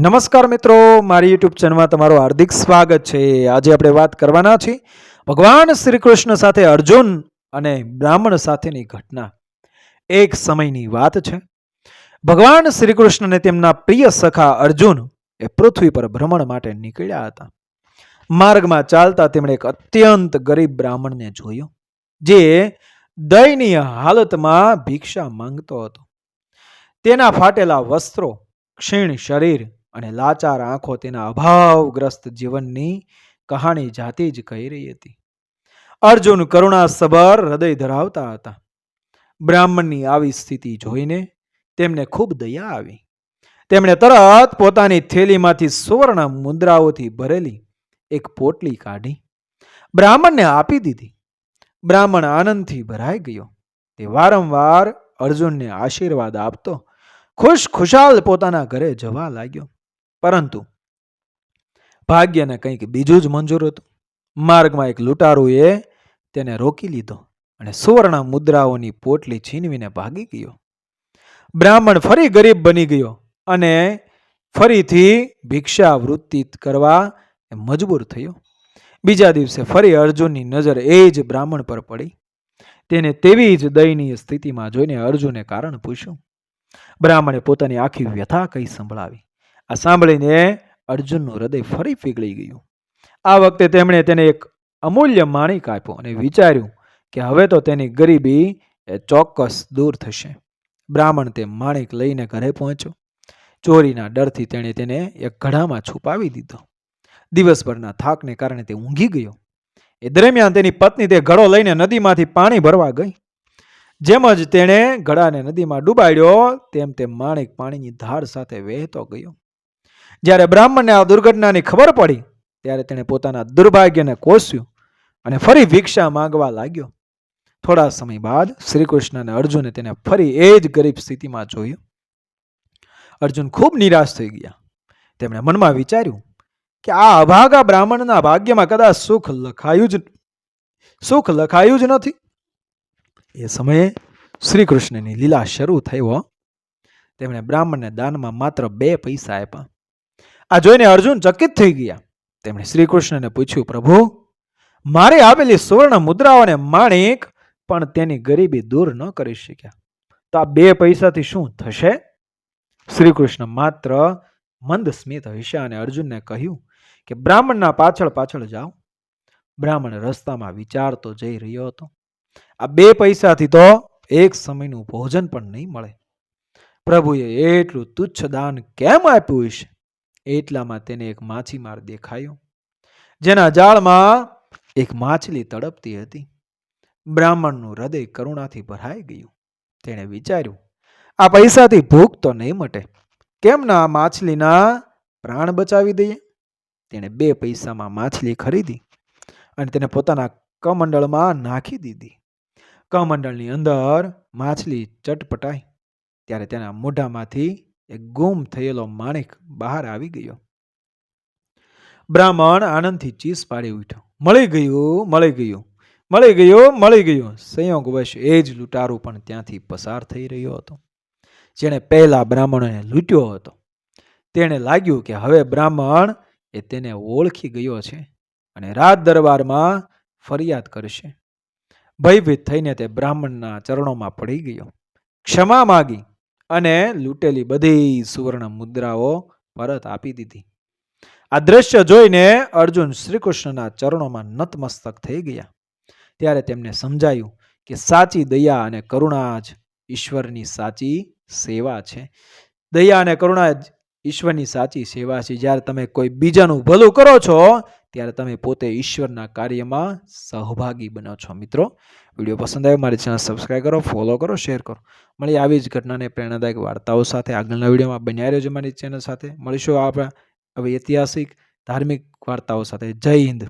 નમસ્કાર મિત્રો, મારી યુટ્યુબ ચેનલમાં તમારું હાર્દિક સ્વાગત છે. આજે આપણે વાત કરવાના છીએ ભગવાન શ્રી કૃષ્ણ સાથે અર્જુન અને બ્રાહ્મણ સાથેની ઘટના. એક સમયની વાત છે. ભગવાન શ્રી કૃષ્ણને તેમના પ્રિય સખા અર્જુન એ પૃથ્વી પર ભ્રમણ માટે નીકળ્યા હતા. માર્ગમાં ચાલતા તેમણે એક અત્યંત ગરીબ બ્રાહ્મણને જોયો, જે દયનીય હાલતમાં ભિક્ષા માંગતો હતો. તેના ફાટેલા વસ્ત્રો, ક્ષીણ શરીર અને લાચાર આંખો તેના અભાવગ્રસ્ત જીવનની કહાણી જાતે જ કહી રહી હતી. અર્જુન કરુણાસભર હૃદય ધરાવતા હતા. બ્રાહ્મણની આવી સ્થિતિ જોઈને તેમને ખૂબ દયા આવી. તેમણે તરત પોતાની થેલીમાંથી સુવર્ણ મુદ્રાઓથી ભરેલી એક પોટલી કાઢી. બ્રાહ્મણને આપી દીધી. બ્રાહ્મણ આનંદથી ભરાઈ ગયો. તે વારંવાર અર્જુનને આશીર્વાદ આપતો ખુશ ખુશાલ પોતાના ઘરે જવા લાગ્યો. પરંતુ ભાગ્યને કંઈક બીજું જ મંજૂર હતું. માર્ગમાં એક લૂંટારુએ તેને રોકી લીધો અને સુવર્ણ મુદ્રાઓની પોટલી છીનવીને ભાગી ગયો. બ્રાહ્મણ ફરી ગરીબ બની ગયો અને ફરીથી ભિક્ષા વૃત્તિ કરવા મજબૂર થયો. બીજા દિવસે ફરી અર્જુનની નજર એ જ બ્રાહ્મણ પર પડી. તેને તેવી જ દયનીય સ્થિતિમાં જોઈને અર્જુને કારણ પૂછ્યું. બ્રાહ્મણે પોતાની આખી વ્યથા કહી સંભળાવી. આ સાંભળીને અર્જુનનું હૃદય ફરી પીગળી ગયું. આ વખતે તેમણે તેને એક અમૂલ્ય માણિક આપ્યો અને વિચાર્યું કે હવે તો તેની ગરીબી એ ચોક્કસ દૂર થશે. બ્રાહ્મણ તે માણિક લઈને ઘરે પહોંચ્યો. ચોરીના ડરથી તેણે તેને એક ઘડામાં છુપાવી દીધો. દિવસભરના થાકને કારણે તે ઊંઘી ગયો. એ દરમિયાન તેની પત્ની તે ઘડો લઈને નદીમાંથી પાણી ભરવા ગઈ. જેમ જ તેણે ઘડાને નદીમાં ડૂબાડ્યો, તેમ તે માણિક પાણીની ધાર સાથે વહેતો ગયો. જ્યારે બ્રાહ્મણને આ દુર્ઘટનાની ખબર પડી, ત્યારે તેણે પોતાના દુર્ભાગ્યને કોસ્યું અને ફરી ભિક્ષા માંગવા લાગ્યો. થોડા સમય બાદ શ્રી કૃષ્ણ અને અર્જુને તેને ફરી એ જ ગરીબ સ્થિતિમાં જોયું. અર્જુન ખૂબ નિરાશ થઈ ગયા. તેમણે મનમાં વિચાર્યું કે આ અભાગા બ્રાહ્મણના ભાગ્યમાં કદાચ સુખ લખાયું જ, સુખ લખાયું જ નથી. એ સમયે શ્રી કૃષ્ણની લીલા શરૂ હો. તેમણે બ્રાહ્મણને દાનમાં માત્ર બે પૈસા આપ્યા. આ જોઈને અર્જુન ચકિત થઈ ગયા. તેમણે શ્રી કૃષ્ણને પૂછ્યું, પ્રભુ, મારે આપેલી સુવર્ણ મુદ્રાઓ અને માણિક, પણ તેની ગરીબી દૂર ન કરી શક્યા. તો આ બે પૈસાથી શું થશે? શ્રી કૃષ્ણ માત્ર મંદ સ્મિત હસ્યા અને અર્જુનને કહ્યું કે, બ્રાહ્મણના પાછળ પાછળ જાઓ. બ્રાહ્મણ રસ્તામાં વિચારતો જઈ રહ્યો હતો. આ બે પૈસાથી તો એક સમયનું ભોજન પણ નહીં મળે. પ્રભુએ એટલું તુચ્છ દાન કેમ આપ્યું હશે એટલામાં તેને એક માછીમાર દેખાયો, જેના જાળમાં એક માછલી તડપતી હતી. બ્રાહ્મણનું હૃદય કરુણાથી ભરાઈ ગયું. તેણે વિચાર્યું, આ પૈસાથી ભૂખ તો નહીં મટે. કેમ ના માછલીના પ્રાણ બચાવી દઈએ? તેણે બે પૈસામાં માછલી ખરીદી અને તેને પોતાના કમંડળમાં નાખી દીધી. કમંડળની અંદર માછલી ચટપટાઈ. ત્યારે તેના મોઢામાંથી એક ગુમ થયેલો માણિક બહાર આવી ગયો. બ્રાહ્મણ આનંદથી ચીસ પાડી ઉઠ્યો. મળી ગયું મળી ગયું મળી ગયું મળી ગયું. સંયોગવશ એ જ લૂંટારો પણ ત્યાંથી પસાર થઈ રહ્યો હતો. જેણે પહેલા બ્રાહ્મણને લૂંટ્યો હતો. તેણે લાગ્યું કે હવે બ્રાહ્મણ એ તેને ઓળખી ગયો છે અને રાજ દરબારમાં ફરિયાદ કરશે. ભયભીત થઈને તે બ્રાહ્મણના ચરણોમાં પડી ગયો. ક્ષમા માગી અને લૂંટેલી બધી સુવર્ણ મુદ્રાઓ પરત આપી દીધી. આ દ્રશ્ય જોઈને અર્જુન શ્રીકૃષ્ણના ચરણોમાં નતમસ્તક થઈ ગયા. ત્યારે તેમને સમજાયું કે સાચી દયા અને કરુણા જ ઈશ્વરની સાચી સેવા છે. દયા અને કરુણા જ ઈશ્વરની સાચી સેવા છે. જ્યારે તમે કોઈ બીજાનું ભલું કરો છો, ત્યારે તમે પોતે ઈશ્વરના કાર્યમાં સહભાગી બનો છો મિત્રો. વીડિયો પસંદ આવ્યો, મારી ચેનલ સબસ્ક્રાઈબ કરો ફોલો કરો શેર કરો. મળી આવી જ ઘટનાને પ્રેરણાદાયક વાર્તાઓ સાથે. આગળના વિડીયોમાં બન્યા રહેજો મારી ચેનલ સાથે. મળીશું આપણા હવે ઐતિહાસિક ધાર્મિક વાર્તાઓ સાથે. જય હિન્દ.